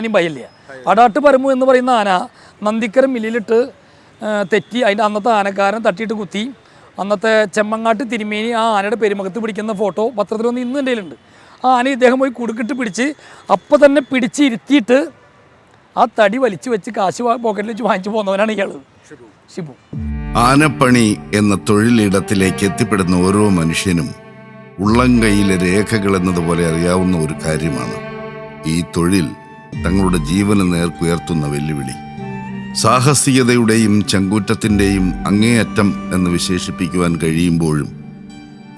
ഒരാനയും ഭയമില്ല. അടാട്ട് പരമു എന്ന് പറയുന്ന ആന നന്ദിക്കര മില്ലിലിട്ട് തെറ്റി അതിന്റെ അന്നത്തെ ആനക്കാരൻ തട്ടിയിട്ട് കുത്തി. അന്നത്തെ ചെമ്മങ്ങാട്ട് തിരുമേനി ആ ആനയുടെ പെരുമകത്ത് പിടിക്കുന്ന ഫോട്ടോ പത്രത്തിലൊന്ന് ഇന്നും എന്റെ കയ്യിലുണ്ട് ആ ആന ഇദ്ദേഹം പോയി കുടുക്കിട്ട് പിടിച്ച് അപ്പം തന്നെ പിടിച്ച് ഇരുത്തിയിട്ട് ആ തടി വലിച്ചു വെച്ച് കാശ് പോക്കറ്റിൽ വെച്ച് വാങ്ങിച്ചു പോകുന്നവനാണ് ഇയാൾ ഷിബു ആനപ്പണി എന്ന തൊഴിലിടത്തിലേക്ക് എത്തിപ്പെടുന്ന ഓരോ മനുഷ്യനും ഉള്ളം കൈയിലെ രേഖകൾ എന്നതുപോലെ അറിയാവുന്ന ഒരു കാര്യമാണ്. ഈ തൊഴിൽ തങ്ങളുടെ ജീവന് നേർക്കുയർത്തുന്ന വെല്ലുവിളി. സാഹസികതയുടെയും ചങ്കൂറ്റത്തിന്റെയും അങ്ങേയറ്റം എന്ന് വിശേഷിപ്പിക്കുവാൻ കഴിയുമ്പോഴും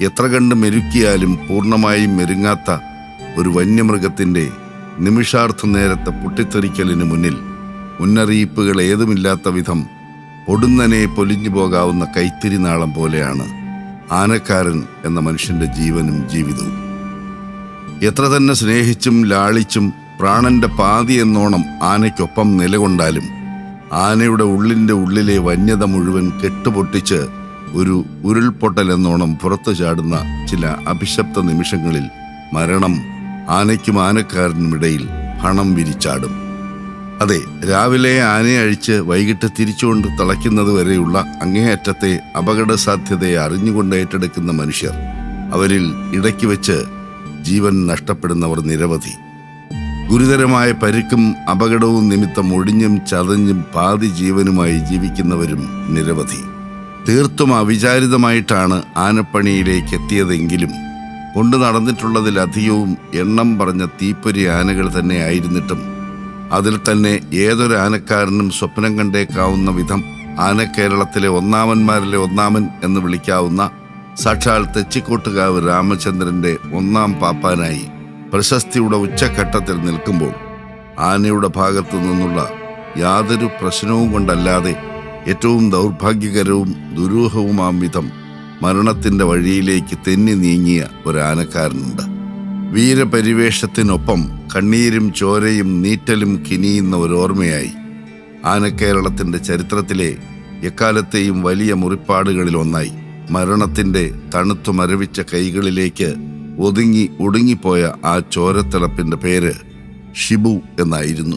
എത്ര കണ്ട് മെരുക്കിയാലും പൂർണമായും മെരുങ്ങാത്ത ഒരു വന്യമൃഗത്തിന്റെ നിമിഷാർത്ഥ നേരത്തെ പൊട്ടിത്തെറിക്കലിന് മുന്നിൽ മുന്നറിയിപ്പുകൾ ഏതുമില്ലാത്ത വിധം പൊടുന്നനെ പൊലിഞ്ഞു പോകാവുന്ന കൈത്തിരി നാളം പോലെയാണ് ആനക്കാരൻ എന്ന മനുഷ്യന്റെ ജീവനും ജീവിതവും. എത്ര തന്നെ സ്നേഹിച്ചും ലാളിച്ചും പ്രാണന്റെ പാതി എന്നോണം ആനയ്ക്കൊപ്പം നിലകൊണ്ടാലും ആനയുടെ ഉള്ളിന്റെ ഉള്ളിലെ വന്യത മുഴുവൻ കെട്ടുപൊട്ടിച്ച് ഒരു ഉരുൾപൊട്ടൽ എന്നോണം പുറത്തു ചാടുന്ന ചില അഭിശപ്ത നിമിഷങ്ങളിൽ മരണം ആനയ്ക്കും ആനക്കാരനുമിടയിൽ ഹണം വിരിച്ചാടും. അതെ രാവിലെ ആനയെ അഴിച്ച് വൈകിട്ട് തിരിച്ചുകൊണ്ട് തളയ്ക്കുന്നത് വരെയുള്ള അങ്ങേയറ്റത്തെ അപകട സാധ്യതയെ അറിഞ്ഞുകൊണ്ട് ഏറ്റെടുക്കുന്ന മനുഷ്യർ അവരിൽ ഇടയ്ക്ക് വെച്ച് ജീവൻ നഷ്ടപ്പെടുന്നവർ നിരവധി. ഗുരുതരമായ പരിക്കും അപകടവും നിമിത്തം ഒടിഞ്ഞും ചതഞ്ഞും പാതി ജീവനുമായി ജീവിക്കുന്നവരും നിരവധി. തീർത്തും അവിചാരിതമായിട്ടാണ് ആനപ്പണിയിലേക്ക് എത്തിയതെങ്കിലും കൊണ്ടു നടന്നിട്ടുള്ളതിലധികവും എണ്ണം പറഞ്ഞ തീപ്പൊരി ആനകൾ തന്നെ ആയിരുന്നിട്ടും അതിൽ തന്നെ ഏതൊരു ആനക്കാരനും സ്വപ്നം കണ്ടേക്കാവുന്ന വിധം ആനക്കേരളത്തിലെ ഒന്നാമന്മാരിലെ ഒന്നാമൻ എന്ന് വിളിക്കാവുന്ന സാക്ഷാൽ തെച്ചിക്കോട്ടുകാവ് രാമചന്ദ്രന്റെ ഒന്നാം പാപ്പാനായി പ്രശസ്തിയുടെ ഉച്ചഘട്ടത്തിൽ നിൽക്കുമ്പോൾ ആനയുടെ ഭാഗത്തു നിന്നുള്ള യാതൊരു പ്രശ്നവും കൊണ്ടല്ലാതെ ഏറ്റവും ദൗർഭാഗ്യകരവും ദുരൂഹവുമാം വിധം മരണത്തിന്റെ വഴിയിലേക്ക് തെന്നി നീങ്ങിയ ഒരു ആനക്കാരനുണ്ട് വീരപരിവേഷത്തിനൊപ്പം കണ്ണീരും ചോരയും നീറ്റലും കിനിയുന്ന ഒരു ഓർമ്മയായി ആനക്കേരളത്തിന്റെ ചരിത്രത്തിലെ എക്കാലത്തെയും വലിയ മുറിപ്പാടുകളിലൊന്നായി മരണത്തിന്റെ തണുത്തു മരവിച്ച കൈകളിലേക്ക് ഒതുങ്ങി ഒടുങ്ങിപ്പോയ ആ ചോരത്തിളപ്പിന്റെ പേര് ഷിബു എന്നായിരുന്നു.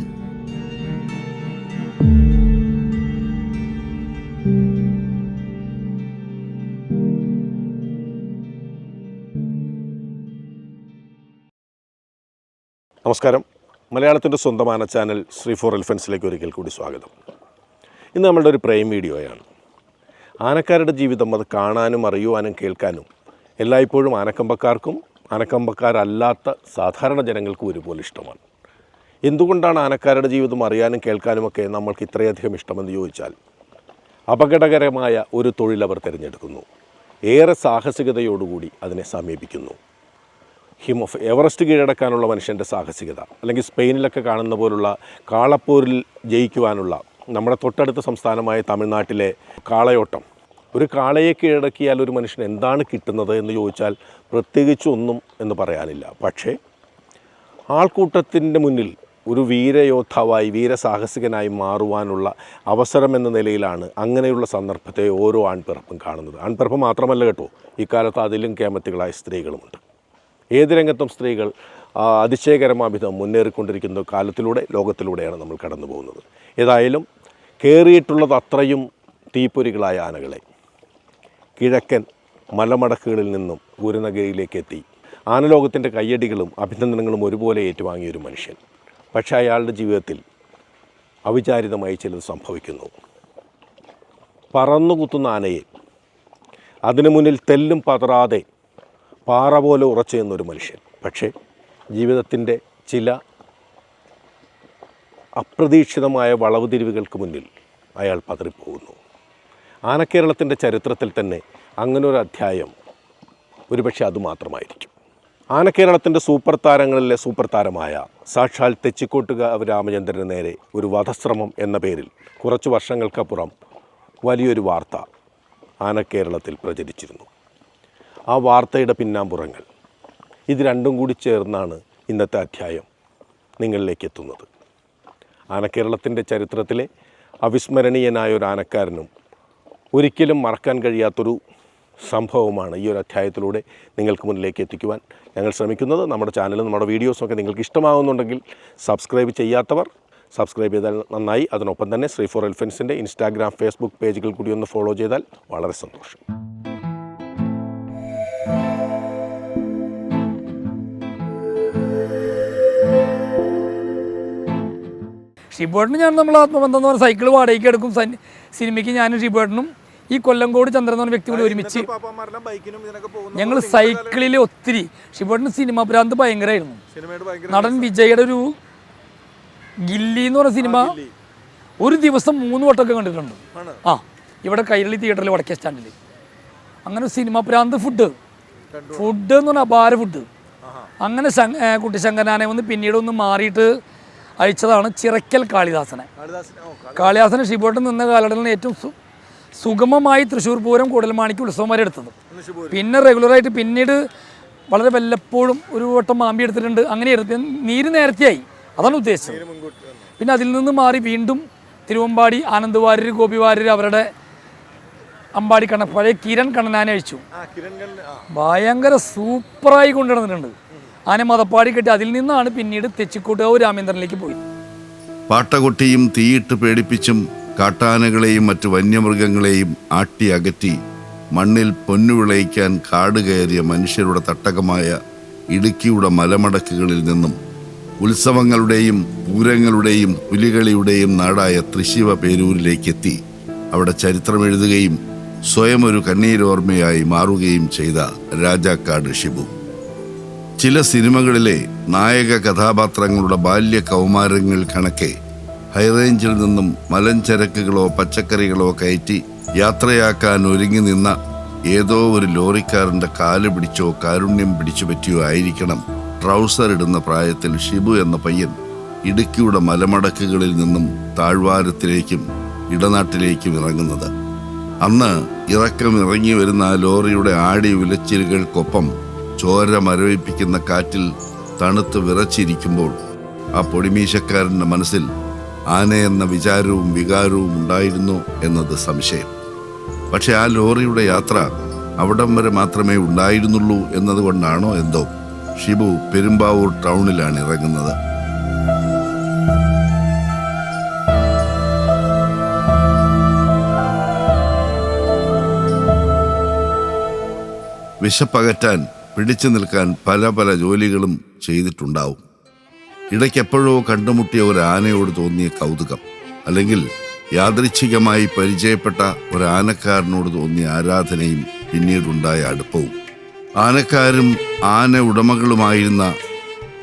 നമസ്കാരം. മലയാളത്തിന്റെ സ്വന്തമാന ചാനൽ ശ്രീ ഫോർ എലിഫൻസിലേക്ക് ഒരിക്കൽ കൂടി സ്വാഗതം. ഇന്ന് നമ്മളുടെ ഒരു പ്രേം വീഡിയോയാണ്. ആനക്കാരുടെ ജീവിതം അത് കാണാനും അറിയുവാനും കേൾക്കാനും എല്ലായ്പ്പോഴും ആനക്കമ്പക്കാർക്കും ആനക്കമ്പക്കാരല്ലാത്ത സാധാരണ ജനങ്ങൾക്കും ഒരുപോലെ ഇഷ്ടമാണ്. എന്തുകൊണ്ടാണ് ആനക്കാരുടെ ജീവിതം അറിയാനും കേൾക്കാനുമൊക്കെ നമ്മൾക്ക് ഇത്രയധികം ഇഷ്ടമെന്ന് ചോദിച്ചാൽ അപകടകരമായ ഒരു തൊഴിൽ അവർ തിരഞ്ഞെടുക്കുന്നു. ഏറെ സാഹസികതയോടുകൂടി അതിനെ സമീപിക്കുന്നു. ഹിം ഓഫ് എവറസ്റ്റ് കീഴടക്കാനുള്ള മനുഷ്യന്റെ സാഹസികത അല്ലെങ്കിൽ സ്പെയിനിലൊക്കെ കാണുന്ന പോലുള്ള കാളപ്പോരിൽ ജയിക്കുവാനുള്ള നമ്മുടെ തൊട്ടടുത്ത സംസ്ഥാനമായ തമിഴ്നാട്ടിലെ കാളയോട്ടം ഒരു കാളയെ കീഴടക്കിയാൽ ഒരു മനുഷ്യന് എന്താണ് കിട്ടുന്നത് എന്ന് ചോദിച്ചാൽ പ്രത്യേകിച്ചൊന്നും എന്ന് പറയാനില്ല. പക്ഷേ ആൾക്കൂട്ടത്തിന്റെ മുന്നിൽ ഒരു വീരയോദ്ധാവായി വീരസാഹസികനായി മാറുവാനുള്ള അവസരം എന്ന നിലയിലാണ് അങ്ങനെയുള്ള സന്ദർഭത്തെ ഓരോ ആൺപിറപ്പും കാണുന്നത്. ആൺപിറപ്പ് മാത്രമല്ല കേട്ടോ ഇക്കാലത്ത് അതിലും കേമത്തികളായ സ്ത്രീകളുമുണ്ട്. ഏത് രംഗത്തും സ്ത്രീകൾ അതിശയകരമാവിധം മുന്നേറിക്കൊണ്ടിരിക്കുന്ന കാലത്തിലൂടെ ലോകത്തിലൂടെയാണ് നമ്മൾ കടന്നു പോകുന്നത് ഏതായാലും കയറിയിട്ടുള്ളത് അത്രയും തീപ്പൊരികളായ ആനകളെ. കിഴക്കൻ മലമടക്കുകളിൽ നിന്നും ഗുരുനഗരിയിലേക്ക് എത്തി ആനലോകത്തിന്റെ കയ്യടികളും അഭിനന്ദനങ്ങളും ഒരുപോലെ ഏറ്റുവാങ്ങിയൊരു മനുഷ്യൻ. പക്ഷേ അയാളുടെ ജീവിതത്തിൽ അവിചാരിതമായി ചിലത് സംഭവിക്കുന്നു. പറന്നു കുത്തുന്ന ആനയെ അതിനു മുന്നിൽ തെല്ലും പതറാതെ പാറ പോലെ ഉറച്ചു നിന്നൊരു മനുഷ്യൻ. പക്ഷേ ജീവിതത്തിന്റെ ചില അപ്രതീക്ഷിതമായ വളവുതിരിവുകൾക്ക് മുന്നിൽ അയാൾ പതറിപ്പോകുന്നു. ആനക്കേരളത്തിന്റെ ചരിത്രത്തിൽ തന്നെ അങ്ങനെ ഒരു അധ്യായം ഒരുപക്ഷെ അതുമാത്രമായിരിക്കും. ആനക്കേരളത്തിന്റെ സൂപ്പർ താരങ്ങളിലെ സൂപ്പർ താരമായ സാക്ഷാൽ തെച്ചിക്കോട്ടുകാവ് രാമചന്ദ്രന് നേരെ ഒരു വധശ്രമം എന്ന പേരിൽ കുറച്ച് വർഷങ്ങൾക്കപ്പുറം വലിയൊരു വാർത്ത ആനക്കേരളത്തിൽ പ്രചരിച്ചിരുന്നു. ആ വാർത്തയുടെ പിന്നാമ്പുറങ്ങൾ ഇത് രണ്ടും കൂടി ചേർന്നാണ് ഇന്നത്തെ അധ്യായം നിങ്ങളിലേക്ക് എത്തുന്നത്. ആനക്കേരളത്തിന്റെ ചരിത്രത്തിലെ അവിസ്മരണീയനായ ഒരു ആനക്കാരനും ഒരിക്കലും മറക്കാൻ കഴിയാത്തൊരു സംഭവമാണ് ഈ ഒരു അധ്യായത്തിലൂടെ നിങ്ങൾക്ക് മുന്നിലേക്ക് എത്തിക്കുവാൻ ഞങ്ങൾ ശ്രമിക്കുന്നത്. നമ്മുടെ ചാനലും നമ്മുടെ വീഡിയോസൊക്കെ നിങ്ങൾക്ക് ഇഷ്ടമാകുന്നുണ്ടെങ്കിൽ സബ്സ്ക്രൈബ് ചെയ്യാത്തവർ സബ്സ്ക്രൈബ് ചെയ്താൽ നന്നായി. അതിനൊപ്പം തന്നെ ശ്രീ ഫോർ എൽഫൻസിന്റെ ഇൻസ്റ്റാഗ്രാം ഫേസ്ബുക്ക് പേജുകൾ കൂടി ഒന്ന് ഫോളോ ചെയ്താൽ വളരെ സന്തോഷം. ഷിബോട്ടിന് ഞാൻ നമ്മൾ ആത്മബന്ധം എന്ന് പറഞ്ഞാൽ സൈക്കിൾ വാടകയ്ക്ക് എടുക്കും. സിനിമയ്ക്ക് ഞാനും ഷിബുവേട്ടനും ഈ കൊല്ലംകോട് ചന്ദ്രൻ എന്ന് പറഞ്ഞ വ്യക്തി കൂടി ഒരുമിച്ച് ഞങ്ങൾ സൈക്കിളിൽ ഒത്തിരി. ഷിബുവേട്ടന് സിനിമ ഭ്രാന്ത് ഭയങ്കരമായിരുന്നു നടൻ വിജയുടെ ഒരു ഗില്ലി എന്ന് പറഞ്ഞ സിനിമ ഒരു ദിവസം മൂന്ന് വട്ടമൊക്കെ കണ്ടിട്ടുണ്ട്. ആ ഇവിടെ കൈരളി തിയേറ്ററിൽ വടക്കേ സ്റ്റാൻഡിൽ അങ്ങനെ സിനിമ പ്രാന്ത് ഫുഡ് ഫുഡ് എന്ന് പറഞ്ഞാൽ അപാര ഫുഡ് അങ്ങനെ കുട്ടി ശങ്കരനാനെ വന്ന് പിന്നീട് ഒന്ന് മാറിയിട്ട് അയച്ചതാണ് ചിറക്കൽ കാളിദാസനെ. കാളിദാസന് ഷിബോട്ട് നിന്ന കാലഘട്ടത്തിൽ ഏറ്റവും സുഗമമായി തൃശ്ശൂർ പൂരം കൂടൽമാണിക്ക് ഉത്സവം വരെ എടുത്തത്. പിന്നെ റെഗുലറായിട്ട് പിന്നീട് വളരെ വല്ലപ്പോഴും ഒരു വട്ടം മാമ്പി എടുത്തിട്ടുണ്ട്. അങ്ങനെ എടുത്ത് നീര് നേരത്തെയായി. അതാണ് ഉദ്ദേശിച്ചത് പിന്നെ അതിൽ നിന്ന് മാറി വീണ്ടും തിരുവമ്പാടി ആനന്ദ് വാര്യർ ഗോപി വാര്യർ അവരുടെ അമ്പാടി കണ്ണ പഴയ കിരൺ കണ്ണനാനെ അഴിച്ചു ഭയങ്കര സൂപ്പറായി കൊണ്ടുവന്നിട്ടുണ്ട് ആനെ മതപ്പാടി കെട്ടി അതിൽ നിന്നാണ് പിന്നീട് തെച്ചിക്കോട്ടുകാവ് രാമേന്ദ്രനിലേക്ക് പോയി. പാട്ടകൊട്ടിയും തീയിട്ട് പേടിപ്പിച്ചും കാട്ടാനകളെയും മറ്റു വന്യമൃഗങ്ങളെയും ആട്ടി അകറ്റി മണ്ണിൽ പൊന്നുവിളയിക്കാൻ കാട് കയറിയ മനുഷ്യരുടെ തട്ടകമായ ഇടുക്കിയുടെ മലമടക്കുകളിൽ നിന്നും ഉത്സവങ്ങളുടെയും പൂരങ്ങളുടെയും പുലികളിയുടെയും നാടായ തൃശിവ പേരൂരിലേക്കെത്തി അവിടെ ചരിത്രം എഴുതുകയും സ്വയം ഒരു കണ്ണീരോർമ്മയായി മാറുകയും ചെയ്ത രാജാക്കാട് ഷിബു. ചില സിനിമകളിലെ നായക കഥാപാത്രങ്ങളുടെ ബാല്യ കൗമാരങ്ങൾ കണക്കെ ഹൈറേഞ്ചിൽ നിന്നും മലഞ്ചരക്കുകളോ പച്ചക്കറികളോ കയറ്റി യാത്രയാക്കാൻ ഒരുങ്ങി നിന്ന ഏതോ ഒരു ലോറിക്കാരന്റെ കാൽ പിടിച്ചോ കാരുണ്യം പിടിച്ചു പറ്റിയോ ആയിരിക്കണം ട്രൗസർ ഇടുന്ന പ്രായത്തിൽ ഷിബു എന്ന പയ്യൻ ഇടുക്കിയുടെ മലമടക്കുകളിൽ നിന്നും താഴ്വാരത്തിലേക്കും ഇടനാട്ടിലേക്കും ഇറങ്ങുന്നത്. അന്ന് ഇറക്കം ഇറങ്ങി വരുന്ന ആ ലോറിയുടെ ആടി ഉലച്ചിലുകൾക്കൊപ്പം ചോര മരവിപ്പിക്കുന്ന കാറ്റിൽ തണുത്ത് വിറച്ചിരിക്കുമ്പോൾ ആ പൊടിമീശക്കാരന്റെ മനസ്സിൽ ആന എന്ന വിചാരവും വികാരവും ഉണ്ടായിരുന്നു എന്നത് സംശയം. പക്ഷെ ആ ലോറിയുടെ യാത്ര അവിടം വരെ മാത്രമേ ഉണ്ടായിരുന്നുള്ളൂ എന്നതുകൊണ്ടാണോ എന്തോ ഷിബു പെരുമ്പാവൂർ ടൗണിലാണ് ഇറങ്ങുന്നത്. വിശപ്പകറ്റാൻ പിടിച്ചു നിൽക്കാൻ പല പല ജോലികളും ചെയ്തിട്ടുണ്ടാവും. ഇടയ്ക്കെപ്പോഴോ കണ്ടുമുട്ടിയ ഒരു ആനയോട് തോന്നിയ കൗതുകം അല്ലെങ്കിൽ യാദൃച്ഛികമായി പരിചയപ്പെട്ട ഒരു ആനക്കാരനോട് തോന്നിയ ആരാധനയും പിന്നീടുണ്ടായ അടുപ്പവും. ആനക്കാരും ആന ഉടമകളുമായിരുന്ന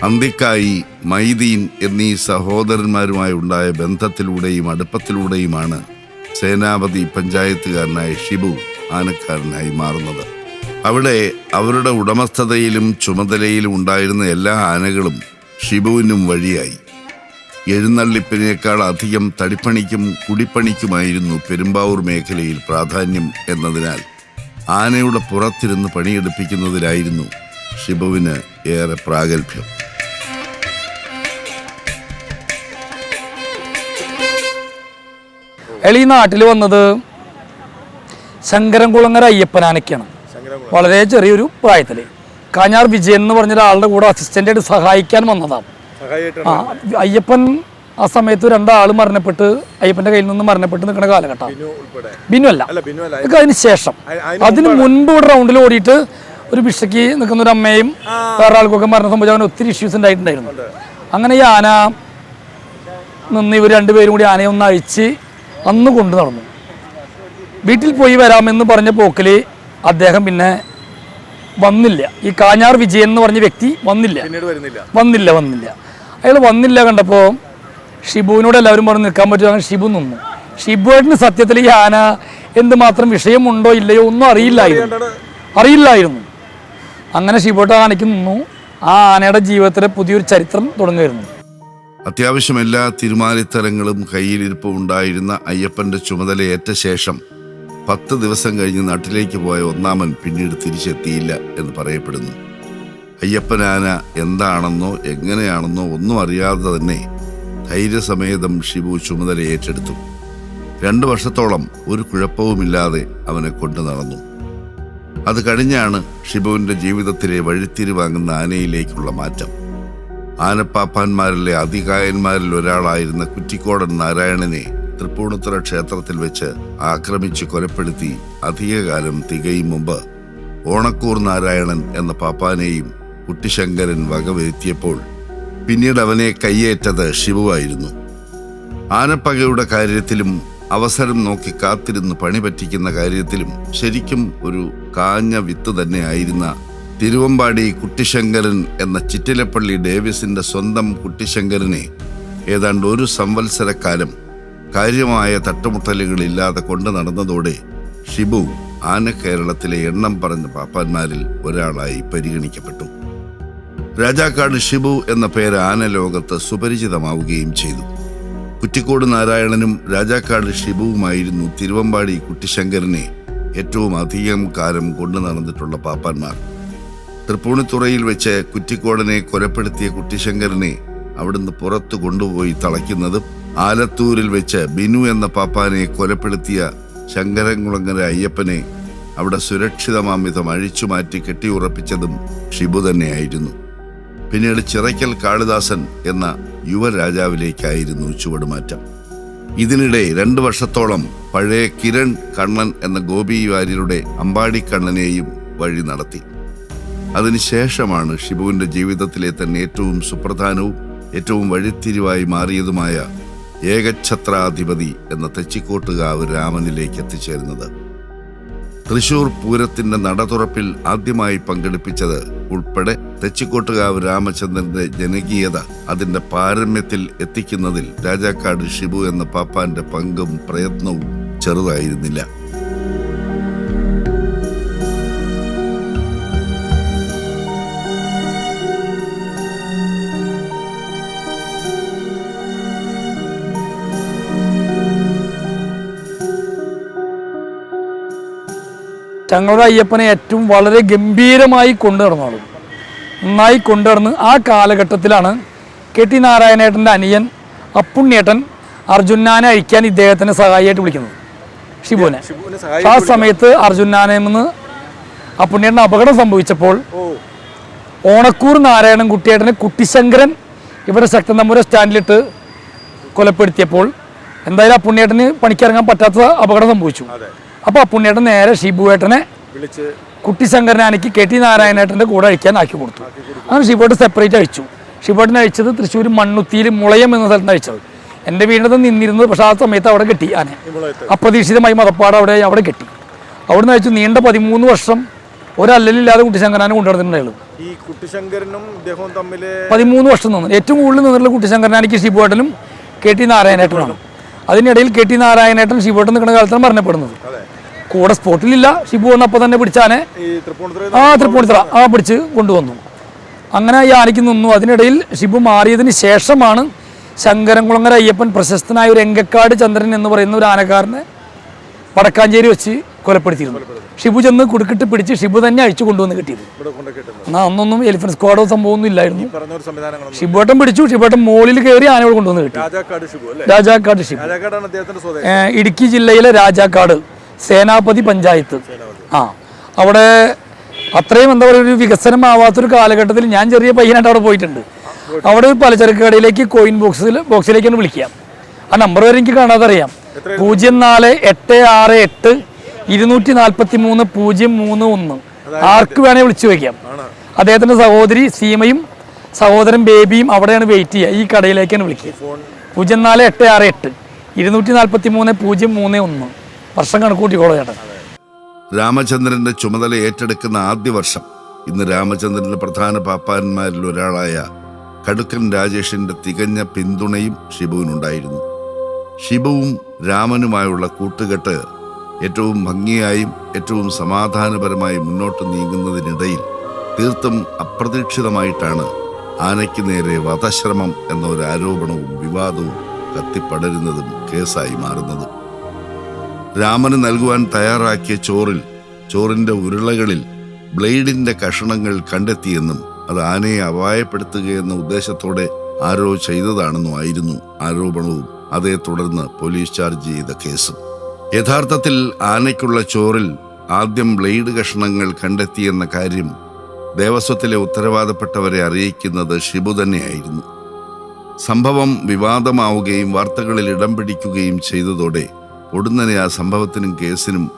അന്തിക്കായി മൈദീൻ എന്നീ സഹോദരന്മാരുമായി ഉണ്ടായ ബന്ധത്തിലൂടെയും അടുപ്പത്തിലൂടെയുമാണ് സേനാപതി പഞ്ചായത്തുകാരനായ ഷിബു ആനക്കാരനായി മാറുന്നത്. അവിടെ അവരുടെ ഉടമസ്ഥതയിലും ചുമതലയിലും ഉണ്ടായിരുന്ന എല്ലാ ആനകളും ഷിബുവിനും വഴിയായി. എഴുന്നള്ളിപ്പിനേക്കാൾ അധികം തടിപ്പണിക്കും കുടിപ്പണിക്കുമായിരുന്നു പെരുമ്പാവൂർ മേഖലയിൽ പ്രാധാന്യം എന്നതിനാൽ ആനയുടെ പുറത്തിരുന്ന് പണിയെടുപ്പിക്കുന്നതിലായിരുന്നു ഷിബുവിന് ഏറെ പ്രാഗൽഭ്യം. എളി നാട്ടിൽ വന്നത് ശങ്കരൻകുളങ്ങര അയ്യപ്പനാനൊക്കെയാണ് ശങ്കരകുളം വളരെ ചെറിയൊരു പ്രായത്തിൽ കാഞ്ഞാർ വിജയൻ എന്ന് പറഞ്ഞ ഒരാളുടെ കൂടെ അസിസ്റ്റന്റായിട്ട് സഹായിക്കാൻ വന്നതാണ്. ആ അയ്യപ്പൻ ആ സമയത്ത് രണ്ടാൾ മരണപ്പെട്ട് അയ്യപ്പന്റെ കയ്യിൽ നിന്ന് മരണപ്പെട്ട് നിൽക്കുന്ന കാലഘട്ടം. ബിനു അല്ല. ഇതൊക്കെ അതിന് ശേഷം. അതിന് മുൻപ് ഇവിടെ റൗണ്ടിൽ ഓടിയിട്ട് ഒരു ഭിക്ഷയ്ക്ക് നിൽക്കുന്ന ഒരു അമ്മയും വേറെ ആൾക്കൊക്കെ മരണം സംഭവിച്ചു അവന് ഒത്തിരി ഇഷ്യൂസ് ഉണ്ടായിട്ടുണ്ടായിരുന്നു. അങ്ങനെ ഈ ആന നിന്ന് ഇവർ രണ്ടുപേരും കൂടി ആനയെ ഒന്ന് അഴിച്ച് അന്ന് കൊണ്ടു നടന്നു വീട്ടിൽ പോയി വരാമെന്ന് പറഞ്ഞ പോക്കിൽ അദ്ദേഹം പിന്നെ വന്നില്ല. ഈ കാഞ്ഞാർ വിജയൻ എന്ന് പറഞ്ഞ വ്യക്തി വന്നില്ല. പിന്നീട് വരുന്നില്ല. വന്നില്ല വന്നില്ല. അയാൾ വന്നില്ല കണ്ടപ്പോൾ ഷിബുവിനോട് എല്ലാവരും പറഞ്ഞ് നിൽക്കാൻ പറ്റുമോ? അങ്ങനെ ഷിബു നിന്നു. ഷിബുവായിട്ടിന് സത്യത്തിൽ ഈ ആന എന്തുമാത്രം വിഷയമുണ്ടോ ഇല്ലയോ ഒന്നും അറിയില്ലായിരുന്നു. അറിയില്ലായിരുന്നു. അങ്ങനെ ഷിബുട്ട് ആനയ്ക്ക് നിന്നു. ആ ആനയുടെ ജീവിതത്തിലെ പുതിയൊരു ചരിത്രം തുടങ്ങുമായിരുന്നു അത്യാവശ്യം എല്ലാ തിരുമാലിത്തരങ്ങളും കയ്യിലിരിപ്പും ഉണ്ടായിരുന്ന അയ്യപ്പന്റെ ചുമതലയേറ്റ ശേഷം പത്ത് ദിവസം കഴിഞ്ഞ് നാട്ടിലേക്ക് പോയ ഒന്നാമൻ പിന്നീട് തിരിച്ചെത്തിയില്ല എന്ന് പറയപ്പെടുന്നു. അയ്യപ്പനാന എന്താണെന്നോ എങ്ങനെയാണെന്നോ ഒന്നും അറിയാതെ തന്നെ ധൈര്യസമേതം ഷിബു ചുമതല ഏറ്റെടുത്തു. രണ്ടു വർഷത്തോളം ഒരു കുഴപ്പവുമില്ലാതെ അവനെ കൊണ്ടു നടന്നു. അത് കഴിഞ്ഞാണ് ഷിബുവിന്റെ ജീവിതത്തിലെ വഴിത്തിരിവാങ്ങുന്ന ആനയിലേക്കുള്ള മാറ്റം. ആനപ്പാപ്പാന്മാരിലെ അധികായന്മാരിൽ ഒരാളായിരുന്ന കുറ്റിക്കോടൻ നാരായണനെ തൃപ്പൂണിത്തുറ ക്ഷേത്രത്തിൽ വെച്ച് ആക്രമിച്ച് കൊലപ്പെടുത്തി അധികകാലം തികയും മുമ്പ് ഓണക്കൂർ നാരായണൻ എന്ന പാപ്പാനെയും കുട്ടിശങ്കരൻ വകവരുത്തിയപ്പോൾ പിന്നീട് അവനെ കയ്യേറ്റത് ശിവുവായിരുന്നു. ആനപ്പകയുടെ കാര്യത്തിലും അവസരം നോക്കി കാത്തിരുന്ന് പണി പറ്റിക്കുന്ന കാര്യത്തിലും ശരിക്കും ഒരു കാഞ്ഞ വിത്ത് തന്നെയായിരുന്ന തിരുവമ്പാടി കുട്ടിശങ്കരൻ എന്ന ചിറ്റിലപ്പള്ളി ഡേവിസിന്റെ സ്വന്തം കുട്ടിശങ്കരനെ ഏതാണ്ട് ഒരു സംവത്സരക്കാലം കാര്യമായ തട്ടുമുട്ടലുകളില്ലാതെ കൊണ്ട് നടന്നതോടെ ഷിബു ആന കേരളത്തിലെ എണ്ണം പറഞ്ഞ പാപ്പാന്മാരിൽ ഒരാളായി പരിഗണിക്കപ്പെട്ടു. രാജാക്കാട് ഷിബു എന്ന പേര് ആന ലോകത്ത് സുപരിചിതമാവുകയും ചെയ്തു. കുറ്റിക്കോട് നാരായണനും രാജാക്കാട് ഷിബുവുമായിരുന്നു തിരുവമ്പാടി കുട്ടിശങ്കരനെ ഏറ്റവും അധികം കാലം കൊണ്ടു നടന്നിട്ടുള്ള പാപ്പാന്മാർ. തൃപ്പൂണിത്തുറയിൽ വെച്ച് കുറ്റിക്കോടനെ കൊലപ്പെടുത്തിയ കുട്ടിശങ്കരനെ അവിടുന്ന് പുറത്തു കൊണ്ടുപോയി തളയ്ക്കുന്നതും ആലത്തൂരിൽ വെച്ച് ബിനു എന്ന പാപ്പാനെ കൊലപ്പെടുത്തിയ ശങ്കരൻകുളങ്ങര അയ്യപ്പനെ അവിടെ സുരക്ഷിതമാംവിധം അഴിച്ചു മാറ്റി കെട്ടിയുറപ്പിച്ചതും ഷിബു തന്നെയായിരുന്നു. പിന്നീട് ചിറയ്ക്കൽ കാളിദാസൻ എന്ന യുവരാജാവിലേക്കായിരുന്നു ചുവടുമാറ്റം. ഇതിനിടെ രണ്ടു വർഷത്തോളം പഴയ കിരൺ കണ്ണൻ എന്ന ഗോപി വാര്യരുടെ അമ്പാടി കണ്ണനെയും വഴി നടത്തി. അതിനുശേഷമാണ് ഷിബുവിന്റെ ജീവിതത്തിലെ തന്നെ ഏറ്റവും സുപ്രധാനവും ഏറ്റവും വഴിത്തിരിവായി മാറിയതുമായ ഏകഛത്രാധിപതി എന്ന തെച്ചിക്കോട്ടുകാവ് രാമനിലേക്ക് എത്തിച്ചേരുന്നത്. തൃശൂർ പൂരത്തിന്റെ നടതുറപ്പിൽ ആദ്യമായി പങ്കെടുപ്പിച്ചത് ഉൾപ്പെടെ തെച്ചിക്കോട്ടുകാവ് രാമചന്ദ്രന്റെ ജനകീയത അതിന്റെ പാരമ്യത്തിൽ എത്തിക്കുന്നതിൽ രാജാക്കാട് ഷിബു എന്ന പാപ്പാന്റെ പങ്കും പ്രയത്നവും ചെറുതായിരുന്നില്ല. ഞങ്ങളുടെ അയ്യപ്പനെ ഏറ്റവും വളരെ ഗംഭീരമായി കൊണ്ടു നടന്നോളൂ നന്നായി കൊണ്ടുനടന്ന് ആ കാലഘട്ടത്തിലാണ് കെ ടി നാരായണേട്ടന്റെ അനിയൻ അപ്പുണ്ണിയേട്ടൻ അർജുനാനെ അഴിക്കാൻ ഇദ്ദേഹത്തിനെ സഹായിയായിട്ട് വിളിക്കുന്നത്. ഷിബുവിനെ. ആ സമയത്ത് അർജുനാനെ നിന്ന് അപ്പുണ്ണിയേട്ടന് അപകടം സംഭവിച്ചപ്പോൾ ഓണക്കൂർ നാരായണൻ കുട്ടിയേട്ടനെ കുട്ടിശങ്കരൻ ഇവിടെ ശക്തൻ തമ്പുര സ്റ്റാൻഡിലിട്ട് കൊലപ്പെടുത്തിയപ്പോൾ എന്തായാലും അപ്പുണ്ണിയേട്ടന് പണിക്കിറങ്ങാൻ പറ്റാത്ത അപകടം സംഭവിച്ചു. അപ്പോൾ അപ്പുണ്ണിയേട്ടൻ നേരെ ഷിബുവേട്ടനെ വിളിച്ച് കുട്ടിശങ്കരനാനിക്ക് കെ ടി നാരായണേട്ടന്റെ കൂടെ അഴിക്കാൻ ആക്കി കൊടുത്തു. അങ്ങനെ ഷിബുവേട്ടൻ സെപ്പറേറ്റ് അഴിച്ചു. ഷിബുവേട്ടൻ അഴിച്ചത് തൃശ്ശൂർ മണ്ണുത്തിയിൽ മുളയം എന്ന സ്ഥലത്ത് അഴിച്ചത്. എന്റെ വീടിനകത്ത് നിന്നിരുന്നത് പക്ഷേ ആ സമയത്ത് അവിടെ കെട്ടി ആനെ. അപ്രതീക്ഷിതമായി മതപ്പാട് അവിടെ അവിടെ കെട്ടി. നിന്ന് അഴിച്ചു നീണ്ട പതിമൂന്ന് വർഷം ഒരല്ലലില്ലാതെ കുട്ടിശങ്കരനാനെ കൊണ്ടുവന്നിട്ടുണ്ടായിരുന്നു ഈ കുട്ടിശങ്കരനും ഇദ്ദേഹവും പതിമൂന്ന് വർഷം നിന്ന്. ഏറ്റവും കൂടുതൽ നിന്നിട്ടുള്ള കുട്ടിശങ്കരനാനിക്ക് ഷിബുവേട്ടനും കെ ടി നാരായണേട്ടനാണ് അതിനിടയിൽ കെ ടി നാരായണേട്ടൻ ഷിബുവേട്ടൻ നിൽക്കുന്ന കാലത്താണ് മരണപ്പെടുന്നത്. കൂടെ സ്പോട്ടിലില്ല. ഷിബു വന്നപ്പോൾ തന്നെ പിടിച്ചാനെ. ആ തൃപ്പൂണിത്തറ. ആ പിടിച്ച് കൊണ്ടുവന്നു. അങ്ങനെ ഈ ആനയ്ക്ക് നിന്നു. അതിനിടയിൽ ഷിബു മാറിയതിന് ശേഷമാണ് ശങ്കരൻകുളങ്ങര അയ്യപ്പൻ പ്രശസ്തനായ ഒരു എങ്കക്കാട് ചന്ദ്രൻ എന്ന് പറയുന്ന ഒരു ആനക്കാരനെ വടക്കാഞ്ചേരി വെച്ച് കൊലപ്പെടുത്തിയിരുന്നു. ഷിബു ചെന്ന് കുടുക്കിട്ട് പിടിച്ച് ഷിബു തന്നെ അഴിച്ചു കൊണ്ടുവന്ന് കിട്ടിയത്. എന്നാൽ അന്നൊന്നും എലിഫന്റ് സ്ക്വാഡോ സംഭവമൊന്നും ഇല്ലായിരുന്നു. ഷിബുവേട്ടൻ പിടിച്ചു. ഷിബുട്ടൻ മോളിൽ കയറി ആനയോട് കൊണ്ടുവന്ന് കിട്ടി. രാജാക്കാട് ഷിബു ഇടുക്കി ജില്ലയിലെ രാജാക്കാട്. സേനാപതി പഞ്ചായത്ത്. ആ. അവിടെ അത്രയും എന്താ പറയുക ഒരു വികസനമാവാത്തൊരു കാലഘട്ടത്തിൽ ഞാൻ ചെറിയ പയ്യനായിട്ട് അവിടെ പോയിട്ടുണ്ട്. അവിടെ ഒരു പലചരക്ക് കടയിലേക്ക് കോയിൻ ബോക്സിൽ ബോക്സിലേക്കാണ് വിളിക്കാം. ആ നമ്പർ വരെ എനിക്ക് കാണാതെ അറിയാം പൂജ്യം നാല് എട്ട് ആറ് എട്ട് ഇരുന്നൂറ്റി നാൽപ്പത്തി മൂന്ന് പൂജ്യം മൂന്ന് ഒന്ന്. ആർക്ക് വേണേൽ വിളിച്ചു വയ്ക്കാം അദ്ദേഹത്തിന്റെ സഹോദരി സീമയും സഹോദരൻ ബേബിയും അവിടെയാണ് വെയിറ്റ് ചെയ്യുക. ഈ കടയിലേക്കാണ് വിളിക്കുക. പൂജ്യം നാല് എട്ട് ആറ് എട്ട് ഇരുന്നൂറ്റി നാൽപ്പത്തി മൂന്ന് പൂജ്യം മൂന്ന് ഒന്ന്. വർഷം കണക്കൂട്ടിക്കോളൂ രാമചന്ദ്രന്റെ ചുമതല ഏറ്റെടുക്കുന്ന ആദ്യ വർഷം ഇന്ന് രാമചന്ദ്രന്റെ പ്രധാന പാപ്പാന്മാരിൽ ഒരാളായ കടുക്കൻ രാജേഷിന്റെ തികഞ്ഞ പിന്തുണയും ഷിബുവിനുണ്ടായിരുന്നു ഷിബുവും രാമനുമായുള്ള കൂട്ടുകെട്ട് ഏറ്റവും ഭംഗിയായും ഏറ്റവും സമാധാനപരമായി മുന്നോട്ട് നീങ്ങുന്നതിനിടയിൽ തീർത്തും അപ്രതീക്ഷിതമായിട്ടാണ് ആനയ്ക്ക് നേരെ വധശ്രമം എന്ന ഒരു ആരോപണവും വിവാദവും കത്തിപ്പടരുന്നതും കേസായി മാറുന്നതും. രാമന് നൽകുവാൻ തയ്യാറാക്കിയ ചോറിൽ ചോറിന്റെ ഉരുളകളിൽ ബ്ലേഡിന്റെ കഷണങ്ങൾ കണ്ടെത്തിയെന്നും അത് ആനയെ അപായപ്പെടുത്തുകയെന്ന ഉദ്ദേശത്തോടെ ആരോ ചെയ്തതാണെന്നും ആയിരുന്നു ആരോപണവും. അതേ തുടർന്ന് പോലീസ് ചാർജ് ചെയ്ത കേസ്. യഥാർത്ഥത്തിൽ ആനയ്ക്കുള്ള ചോറിൽ ആദ്യം ബ്ലേഡ് കഷണങ്ങൾ കണ്ടെത്തിയെന്ന കാര്യം ദേവസ്വത്തിലെ ഉത്തരവാദപ്പെട്ടവരെ അറിയിക്കുന്നത് ഷിബു തന്നെയായിരുന്നു. സംഭവം വിവാദമാവുകയും വാർത്തകളിൽ ഇടം പിടിക്കുകയും ചെയ്തതോടെ ഉടനെ ആ സംഭവത്തിനും കേസിനും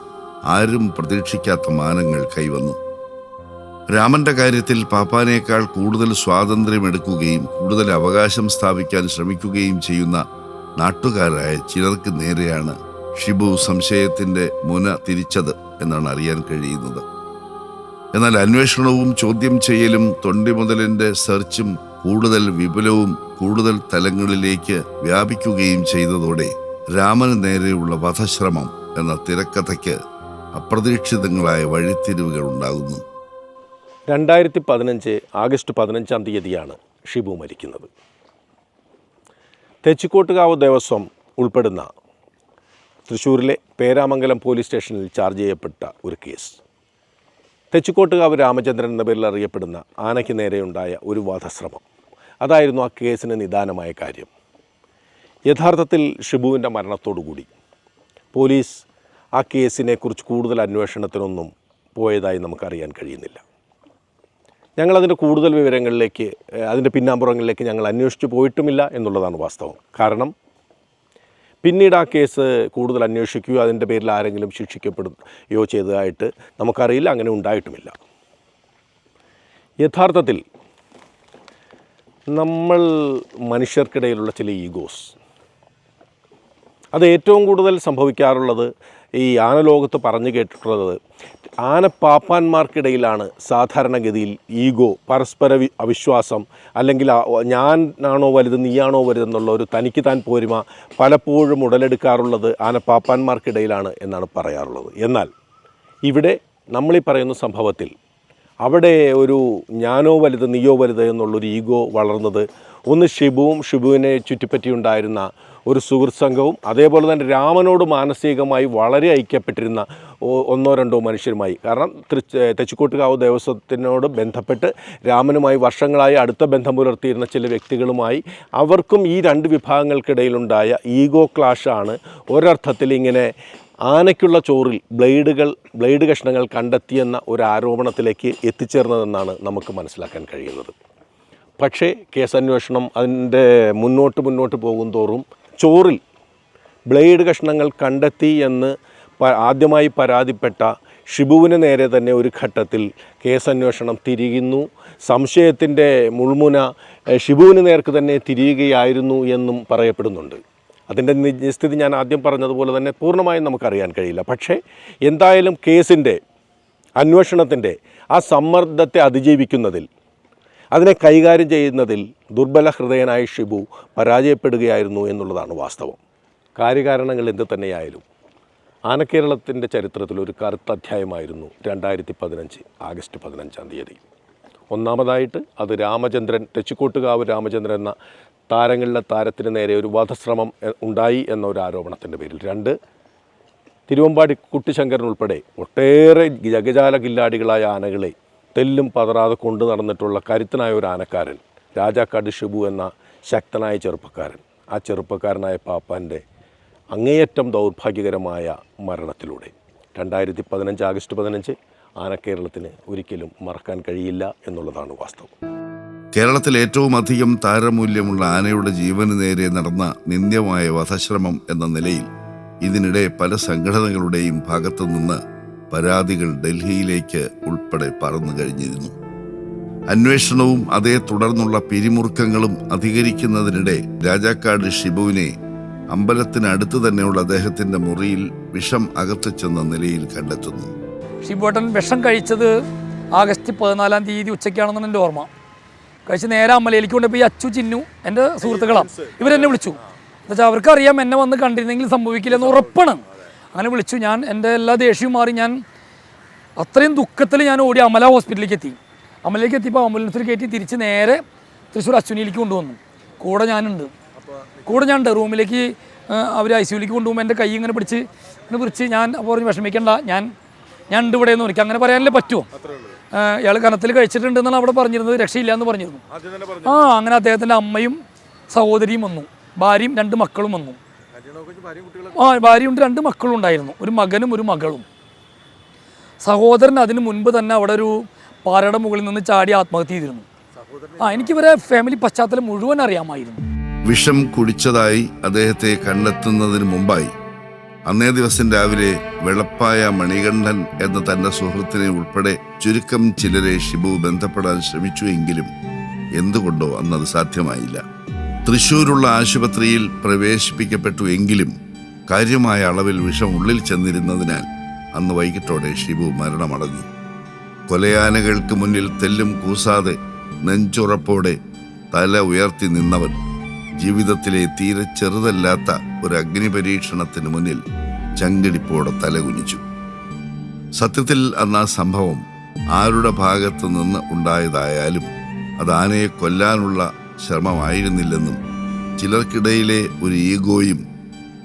ആരും പ്രതീക്ഷിക്കാത്ത മാനങ്ങൾ കൈവന്നു. രാമന്റെ കാര്യത്തിൽ പാപ്പാനേക്കാൾ കൂടുതൽ സ്വാതന്ത്ര്യമെടുക്കുകയും കൂടുതൽ അവകാശം സ്ഥാപിക്കാൻ ശ്രമിക്കുകയും ചെയ്യുന്ന നാട്ടുകാരായ ചിലർക്ക് നേരെയാണ് ഷിബു സംശയത്തിന്റെ മുന തിരിച്ചത് എന്നാണ് അറിയാൻ കഴിയുന്നത്. എന്നാൽ അന്വേഷണവും ചോദ്യം ചെയ്യലും തൊണ്ടിമുതലിന്റെ സെർച്ചും കൂടുതൽ വിപുലവും കൂടുതൽ തലങ്ങളിലേക്ക് വ്യാപിക്കുകയും ചെയ്തതോടെ രാമന് നേരെയുള്ള വധശ്രമം എന്ന തിരക്കഥയ്ക്ക് അപ്രതീക്ഷിതങ്ങളായ വഴിത്തിരിവുകൾ ഉണ്ടാകുന്നു. രണ്ടായിരത്തി പതിനഞ്ച് ആഗസ്റ്റ് പതിനഞ്ചാം തീയതിയാണ് ഷിബു മരിക്കുന്നത്. തെച്ചിക്കോട്ടുകാവ് ദേവസ്വം ഉൾപ്പെടുന്ന തൃശ്ശൂരിലെ പേരാമംഗലം പോലീസ് സ്റ്റേഷനിൽ ചാർജ് ചെയ്യപ്പെട്ട ഒരു കേസ്. തെച്ചിക്കോട്ടുകാവ് രാമചന്ദ്രൻ എന്ന പേരിൽ അറിയപ്പെടുന്ന ആനയ്ക്ക് നേരെയുണ്ടായ ഒരു വധശ്രമം. അതായിരുന്നു ആ കേസിന് നിദാനമായ കാര്യം. യഥാർത്ഥത്തിൽ ഷിബുവിന്റെ മരണത്തോടുകൂടി. പോലീസ് ആ കേസിനെക്കുറിച്ച് കൂടുതൽ അന്വേഷണത്തിനൊന്നും പോയതായി നമുക്കറിയാൻ കഴിയുന്നില്ല. ഞങ്ങളതിന്റെ കൂടുതൽ വിവരങ്ങളിലേക്ക് അതിന്റെ പിന്നാമ്പുറങ്ങളിലേക്ക് ഞങ്ങൾ അന്വേഷിച്ചു പോയിട്ടുമില്ല എന്നുള്ളതാണ് വാസ്തവം. കാരണം പിന്നീട് ആ കേസ് കൂടുതൽ അന്വേഷിക്കുകയോ അതിന്റെ പേരിൽ ആരെങ്കിലും ശിക്ഷിക്കപ്പെടുകയോ ചെയ്തതായിട്ട് നമുക്കറിയില്ല അങ്ങനെ ഉണ്ടായിട്ടുമില്ല. യഥാർത്ഥത്തിൽ നമ്മൾ മനുഷ്യർക്കിടയിലുള്ള ചില ഈഗോസ് അത് ഏറ്റവും കൂടുതൽ സംഭവിക്കാറുള്ളത് ഈ ആനലോകത്ത് പറഞ്ഞു കേട്ടിട്ടുള്ളത്. ആനപ്പാപ്പാന്മാർക്കിടയിലാണ് സാധാരണഗതിയിൽ ഈഗോ പരസ്പര അവിശ്വാസം അല്ലെങ്കിൽ ഞാൻ ആണോ വലുത് നീയാണോ വലുതെന്നുള്ള ഒരു തനിക്ക് താൻ പോരുമ പലപ്പോഴും ഉടലെടുക്കാറുള്ളത് ആനപ്പാപ്പാന്മാർക്കിടയിലാണ് എന്നാണ് പറയാറുള്ളത്. എന്നാൽ ഇവിടെ നമ്മളീ പറയുന്ന സംഭവത്തിൽ അവിടെ ഒരു ഞാനോ വലുത് നീയോ വലുത് എന്നുള്ളൊരു ഈഗോ വളർന്നത് ഒന്ന് ഷിബുവും ഷിബുവിനെ ചുറ്റിപ്പറ്റിയുണ്ടായിരുന്ന ഒരു സുഹൃത്ത് സംഘവും അതേപോലെ തന്നെ രാമനോട് മാനസികമായി വളരെ ഐക്യപ്പെട്ടിരുന്ന ഒന്നോ രണ്ടോ മനുഷ്യരുമായി. കാരണം തൃച്ച് തെച്ചിക്കോട്ടുകാവ് ദേവസ്വത്തിനോട് ബന്ധപ്പെട്ട് രാമനുമായി വർഷങ്ങളായി അടുത്ത ബന്ധം പുലർത്തിയിരുന്ന ചില വ്യക്തികളുമായി അവർക്കും ഈ രണ്ട് വിഭാഗങ്ങൾക്കിടയിലുണ്ടായ ഈഗോ ക്ലാഷാണ് ഒരർത്ഥത്തിൽ ഇങ്ങനെ ആനയ്ക്കുള്ള ചോറിൽ ബ്ലേഡുകൾ ബ്ലേഡ് കഷ്ണങ്ങൾ കണ്ടെത്തിയെന്ന ഒരു ആരോപണത്തിലേക്ക് എത്തിച്ചേർന്നതെന്നാണ് നമുക്ക് മനസ്സിലാക്കാൻ കഴിയുന്നത്. പക്ഷേ കേസന്വേഷണം അതിന്റെ മുന്നോട്ട് മുന്നോട്ട് പോകും തോറും ചോറിൽ ബ്ലേഡ് കഷ്ണങ്ങൾ കണ്ടെത്തി എന്ന് ആദ്യമായി പരാതിപ്പെട്ട ഷിബുവിന് നേരെ തന്നെ ഒരു ഘട്ടത്തിൽ കേസന്വേഷണം തിരിയുന്നു. സംശയത്തിന്റെ മുൾമുന ഷിബുവിന് നേർക്ക് തന്നെ തിരിയുകയായിരുന്നു എന്നും പറയപ്പെടുന്നുണ്ട്. അതിന്റെ നിജസ്ഥിതി ഞാൻ ആദ്യം പറഞ്ഞതുപോലെ തന്നെ പൂർണമായും നമുക്കറിയാൻ കഴിയില്ല. പക്ഷേ എന്തായാലും കേസിന്റെ അന്വേഷണത്തിന്റെ ആ സമ്മർദ്ദത്തെ അതിജീവിക്കുന്നതിൽ അതിനെ കൈകാര്യം ചെയ്യുന്നതിൽ ദുർബല ഹൃദയനായ ഷിബു പരാജയപ്പെടുകയായിരുന്നു എന്നുള്ളതാണ് വാസ്തവം. കാര്യകാരണങ്ങൾ എന്ത് തന്നെയായാലും ആനക്കേരളത്തിന്റെ ചരിത്രത്തിൽ ഒരു കറുത്ത അധ്യായമായിരുന്നു രണ്ടായിരത്തി പതിനഞ്ച് ആഗസ്റ്റ് പതിനഞ്ചാം തീയതി. ഒന്നാമതായിട്ട് അത് രാമചന്ദ്രൻ തെച്ചിക്കോട്ടുകാവ് രാമചന്ദ്രൻ എന്ന താരങ്ങളിലെ താരത്തിന് നേരെ ഒരു വധശ്രമം ഉണ്ടായി എന്ന ഒരു ആരോപണത്തിന്റെ പേരിൽ. രണ്ട് തിരുവമ്പാടി കുട്ടിശങ്കരൻ ഉൾപ്പെടെ ഒട്ടേറെ ജഗജാല കില്ലാടികളായ ആനകളെ തെല്ലും പതറാതെ കൊണ്ടു നടന്നിട്ടുള്ള കരുത്തനായ ഒരു ആനക്കാരൻ രാജാക്കാട് ഷിബു എന്ന ശക്തനായ ചെറുപ്പക്കാരൻ. ആ ചെറുപ്പക്കാരനായ പാപ്പാന്റെ അങ്ങേയറ്റം ദൗർഭാഗ്യകരമായ മരണത്തിലൂടെ. രണ്ടായിരത്തി പതിനഞ്ച് ആഗസ്റ്റ് പതിനഞ്ച് ആനക്കേരളത്തിന് ഒരിക്കലും മറക്കാൻ കഴിയില്ല എന്നുള്ളതാണ് വാസ്തവം. കേരളത്തിൽ ഏറ്റവും അധികം താരമൂല്യമുള്ള ആനയുടെ ജീവന് നേരെ നടന്ന നിന്ദ്യമായ വധശ്രമം എന്ന നിലയിൽ ഇതിനിടെ പല സംഘടനകളുടെയും ഭാഗത്തു നിന്ന് പരാതികൾ ഡൽഹിയിലേക്ക് ഉൾപ്പെടെ പറന്നു കഴിഞ്ഞിരുന്നു. അന്വേഷണവും അതേ തുടർന്നുള്ള പിരിമുറുക്കങ്ങളും അധികരിക്കുന്നതിനിടെ രാജാക്കാട് ഷിബുവിനെ അമ്പലത്തിനടുത്ത് തന്നെയുള്ള അദ്ദേഹത്തിന്റെ മുറിയിൽ വിഷം അകത്തുചെന്ന നിലയിൽ കണ്ടെത്തുന്നു. ഷിബുട്ടൻ വിഷം കഴിച്ചത് ആഗസ്റ്റ് പതിനാലാം തീയതി ഉച്ചയ്ക്കാണെന്നാണ് എന്റെ ഓർമ്മ. കഴിച്ച് നേരെ അമ്മലയിലേക്ക് കൊണ്ടുപോയി അച്ചു ചിന്നു എന്റെ സുഹൃത്തുക്കളാണ് ഇവരെന്നെ വിളിച്ചു. എന്നുവെച്ചാൽ അവർക്കറിയാം എന്നെ വന്ന് കണ്ടിരുന്നെങ്കിൽ സംഭവിക്കില്ലെന്ന് ഉറപ്പാണ്. അങ്ങനെ വിളിച്ചു. ഞാൻ എന്റെ എല്ലാ ദേഷ്യവും മാറി ഞാൻ അത്രയും ദുഃഖത്തിൽ ഞാൻ ഓടി അമല ഹോസ്പിറ്റലിലേക്ക് എത്തി. അമലയിലേക്ക് എത്തിയപ്പോൾ ആംബുലൻസിൽ കയറ്റി തിരിച്ച് നേരെ തൃശ്ശൂർ അശ്വിനിയിലേക്ക് കൊണ്ടുവന്നു. കൂടെ ഞാനുണ്ട്. കൂടെ ഞാനുണ്ട്. റൂമിലേക്ക് അവർ ഐ സിയുലേക്ക് കൊണ്ടുപോകുമ്പോൾ എന്റെ കൈ ഇങ്ങനെ പിടിച്ച് ഇങ്ങനെ പിടിച്ച് ഞാൻ അപ്പോൾ പറഞ്ഞു വിഷമിക്കണ്ട. ഞാൻ ഞാൻ ഉണ്ട് ഇവിടെ എന്ന്. എനിക്ക് അങ്ങനെ പറയാനല്ലേ പറ്റുമോ? ഇയാൾ കനത്തിൽ കഴിച്ചിട്ടുണ്ടെന്നാണ് അവിടെ പറഞ്ഞിരുന്നത്. രക്ഷയില്ല എന്ന് പറഞ്ഞിരുന്നു. ആ അങ്ങനെ അദ്ദേഹത്തിന്റെ അമ്മയും സഹോദരിയും വന്നു. ഭാര്യയും രണ്ട് മക്കളും വന്നു. ആ ഭാര്യയുണ്ട് രണ്ട് മക്കളുണ്ടായിരുന്നു. ഒരു മകനും ഒരു മകളും. സഹോദരൻ അതിന് മുൻപ് തന്നെ അവിടെ ഒരു പാറയുടെ മുകളിൽ നിന്ന് ചാടി ആത്മഹത്യ ചെയ്തിരുന്നു. ആ എനിക്കിവരെ ഫാമിലി പശ്ചാത്തലം മുഴുവൻ അറിയാമായിരുന്നു. വിഷം കുടിച്ചതായി അദ്ദേഹത്തെ കണ്ടെത്തുന്നതിന് മുമ്പായി അന്നേ ദിവസം രാവിലെ വെളപ്പായ മണികണ്ഠൻ എന്ന തന്റെ സുഹൃത്തിനെ ഉൾപ്പെടെ ചുരുക്കം ചിലരെ ഷിബു ബന്ധപ്പെടാൻ ശ്രമിച്ചു എങ്കിലും എന്തുകൊണ്ടോ അന്നത് സാധ്യമായില്ല. തൃശൂരുള്ള ആശുപത്രിയിൽ പ്രവേശിപ്പിക്കപ്പെട്ടു എങ്കിലും കാര്യമായ അളവിൽ വിഷം ഉള്ളിൽ ചെന്നിരുന്നതിനാൽ അന്ന് വൈകിട്ടോടെ ഷിബു മരണമടഞ്ഞു. കൊലയാനകൾക്ക് മുന്നിൽ തെല്ലും കൂസാതെ നെഞ്ചുറപ്പോടെ തല ഉയർത്തി നിന്നവൻ ജീവിതത്തിലെ തീരെ ചെറുതല്ലാത്ത ഒരു അഗ്നി പരീക്ഷണത്തിന് മുന്നിൽ ചങ്കിടിപ്പോടെ തലകുനിച്ചു സത്യത്തിൽ അന്ന് ആ സംഭവം ആരുടെ ഭാഗത്തു നിന്ന് ഉണ്ടായതായാലും അത് ആനയെ കൊല്ലാനുള്ള ശ്രമമായിരുന്നില്ലെന്നും ചിലർക്കിടയിലെ ഒരു ഈഗോയും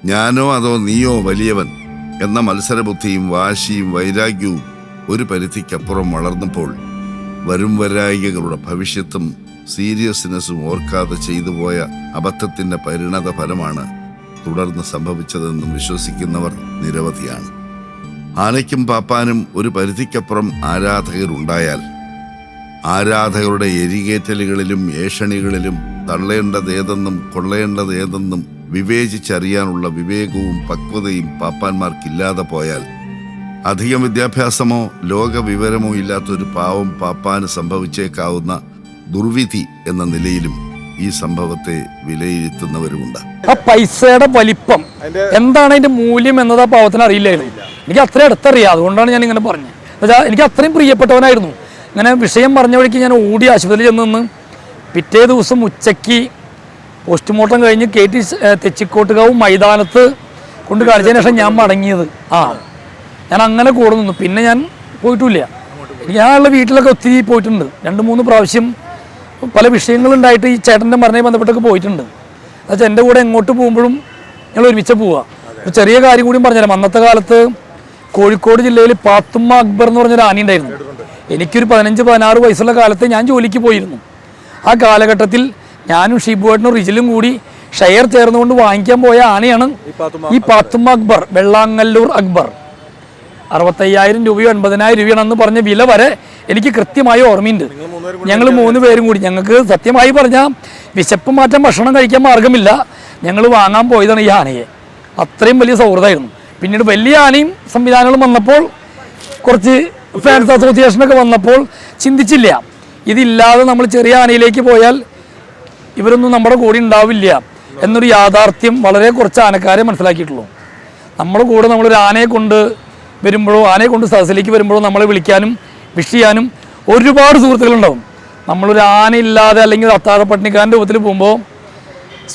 ഞാനോ അതോ നീയോ വലിയവൻ എന്ന മത്സരബുദ്ധിയും വാശിയും വൈരാഗ്യവും ഒരു പരിധിക്കപ്പുറം വളർന്നപ്പോൾ വരും വരായികകളുടെ ഭവിഷ്യത്തും സീരിയസ്നെസ്സും ഓർക്കാതെ ചെയ്തു പോയ അബദ്ധത്തിന്റെ പരിണത ഫലമാണ് തുടർന്ന് സംഭവിച്ചതെന്നും വിശ്വസിക്കുന്നവർ നിരവധിയാണ്. ആനയ്ക്കും പാപ്പാനും ഒരു പരിധിക്കപ്പുറം ആരാധകരുണ്ടായാൽ ആരാധകരുടെ എരികേറ്റലുകളിലും ഏഷണികളിലും തള്ളേണ്ടതേതെന്നും കൊള്ളേണ്ടതേതെന്നും വിവേചിച്ചറിയാനുള്ള വിവേകവും പക്വതയും പാപ്പാന്മാർക്കില്ലാതെ പോയാൽ അധികം വിദ്യാഭ്യാസമോ ലോകവിവരമോ ഇല്ലാത്തൊരു പാവം പാപ്പാന് സംഭവിച്ചേക്കാവുന്ന ദുർവിധി എന്ന നിലയിലും ഈ സംഭവത്തെ വിലയിരുത്തുന്നവരുമുണ്ട്. ആ പൈസയുടെ വലിപ്പം എന്താണ് അതിന്റെ മൂല്യം എന്നത് ആ പാവത്തിന് അറിയില്ലായിരുന്നു. എനിക്ക് അത്ര അടുത്തറിയാം. അതുകൊണ്ടാണ് ഞാൻ ഇങ്ങനെ പറഞ്ഞത് എനിക്ക് അത്രയും പ്രിയപ്പെട്ടവനായിരുന്നു. ഇങ്ങനെ വിഷയം പറഞ്ഞ വഴിക്ക് ഞാൻ ഓടി ആശുപത്രിയിൽ ചെന്ന് നിന്ന് പിറ്റേ ദിവസം ഉച്ചയ്ക്ക് പോസ്റ്റ്മോർട്ടം കഴിഞ്ഞ് കെ ടി തെച്ചിക്കോട്ടുകാവ് മൈതാനത്ത് കൊണ്ട് കാണിച്ചതിന് ശേഷം ഞാൻ മടങ്ങിയത്. ആ. ഞാൻ അങ്ങനെ കൂടെ നിന്നു. പിന്നെ ഞാൻ പോയിട്ടില്ല. ഞാനുള്ള വീട്ടിലൊക്കെ ഒത്തിരി പോയിട്ടുണ്ട്. രണ്ട് മൂന്ന് പ്രാവശ്യം പല വിഷയങ്ങളുണ്ടായിട്ട് ഈ ചേട്ടന്റെ മരണയെ ബന്ധപ്പെട്ടൊക്കെ പോയിട്ടുണ്ട്. എന്നുവെച്ചാൽ എന്റെ കൂടെ എങ്ങോട്ട് പോകുമ്പോഴും ഞങ്ങൾ ഒരുമിച്ച് പോവുക ചെറിയ കാര്യം കൂടിയും പറഞ്ഞുതരാം. അന്നത്തെ കാലത്ത് കോഴിക്കോട് ജില്ലയിൽ പാത്തുമ്മ അക്ബർ എന്ന് പറഞ്ഞൊരു ആന ഉണ്ടായിരുന്നു എനിക്കൊരു പതിനഞ്ച് പതിനാറ് വയസ്സുള്ള കാലത്ത് ഞാൻ ജോലിക്ക് പോയിരുന്നു. ആ കാലഘട്ടത്തിൽ ഞാനും ഷീബുവേട്ടനും റിജിലും കൂടി ഷെയർ ചേർന്നുകൊണ്ട് വാങ്ങിക്കാൻ പോയ ആനയാണ് ഈ പാത്തുമ്മ അക്ബർ. വെള്ളാങ്ങല്ലൂർ അക്ബർ. അറുപത്തയ്യായിരം രൂപയോ എൺപതിനായിരം രൂപയാണ് എന്ന് പറഞ്ഞ വില വരെ എനിക്ക് കൃത്യമായി ഓർമ്മയുണ്ട്. ഞങ്ങൾ മൂന്ന് പേരും കൂടി ഞങ്ങൾക്ക് സത്യമായി പറഞ്ഞാൽ വിശപ്പ് മാറ്റാൻ ഭക്ഷണം കഴിക്കാൻ മാർഗമില്ല. ഞങ്ങൾ വാങ്ങാൻ പോയതാണ് ഈ ആനയെ. അത്രയും വലിയ സൗഹൃദമായിരുന്നു. പിന്നീട് വലിയ ആനയും സംവിധാനങ്ങളും വന്നപ്പോൾ കുറച്ച് ഫാൻസ് അസോസിയേഷനൊക്കെ വന്നപ്പോൾ ചിന്തിച്ചില്ല. ഇതില്ലാതെ നമ്മൾ ചെറിയ ആനയിലേക്ക് പോയാൽ ഇവരൊന്നും നമ്മുടെ കൂടെ ഉണ്ടാവില്ല എന്നൊരു യാഥാർത്ഥ്യം വളരെ കുറച്ച് ആനക്കാരെ മനസ്സിലാക്കിയിട്ടുള്ളൂ. നമ്മുടെ കൂടെ നമ്മളൊരു ആനയെ കൊണ്ട് വരുമ്പോഴോ ആനയെ കൊണ്ട് സദസ്സിലേക്ക് വരുമ്പോഴോ നമ്മളെ വിളിക്കാനും വിഷ് ചെയ്യാനും ഒരുപാട് സുഹൃത്തുക്കളുണ്ടാവും നമ്മളൊരു ആനയില്ലാതെ അല്ലെങ്കിൽ ഒരു അത്താഴപ്പട്ടിണിക്കാരന്റെ രൂപത്തിൽ പോകുമ്പോൾ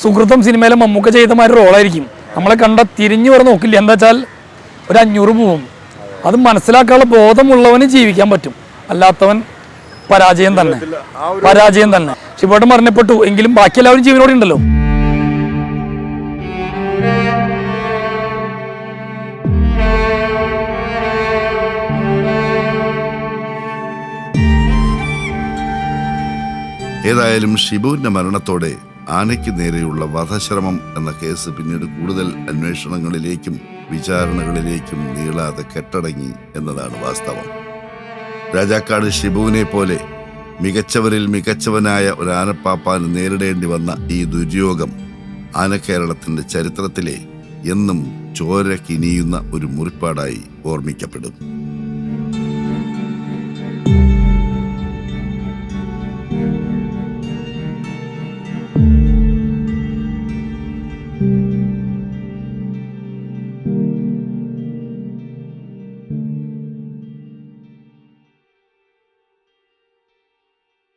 സുഹൃത്തം സിനിമയിലെ മമ്മൂക്ക ചെയ്തമാരുടെ റോളായിരിക്കും നമ്മളെ കണ്ട തിരിഞ്ഞു വരെ നോക്കില്ല. എന്താ വെച്ചാൽ ഒരു അഞ്ഞൂറ് പോവും. അത് മനസ്സിലാക്കാനുള്ള ബോധമുള്ളവന് ജീവിക്കാൻ പറ്റും. അല്ലാത്തവൻ പരാജയം തന്നെ. പരാജയം തന്നെ. ശിവട്ടം മരണപ്പെട്ടു എങ്കിലും ബാക്കി എല്ലാവരും ജീവനോടെ ഉണ്ടല്ലോ ഏതായാലും ഷിബുവിന്റെ മരണത്തോടെ ആനയ്ക്ക് നേരെയുള്ള വധശ്രമം എന്ന കേസ് പിന്നീട് കൂടുതൽ അന്വേഷണങ്ങളിലേക്കും വിചാരണകളിലേക്കും നീളാതെ കെട്ടടങ്ങി എന്നതാണ് വാസ്തവം. രാജാക്കാട് ഷിബുവിനെ പോലെ മികച്ചവരിൽ മികച്ചവനായ ഒരു ആനപ്പാപ്പാന് നേരിടേണ്ടി വന്ന ഈ ദുര്യോഗം ആനക്കേരളത്തിന്റെ ചരിത്രത്തിലെ എന്നും ചോര കിനിയുന്ന ഒരു മുറിപ്പാടായി ഓർമ്മിക്കപ്പെടും.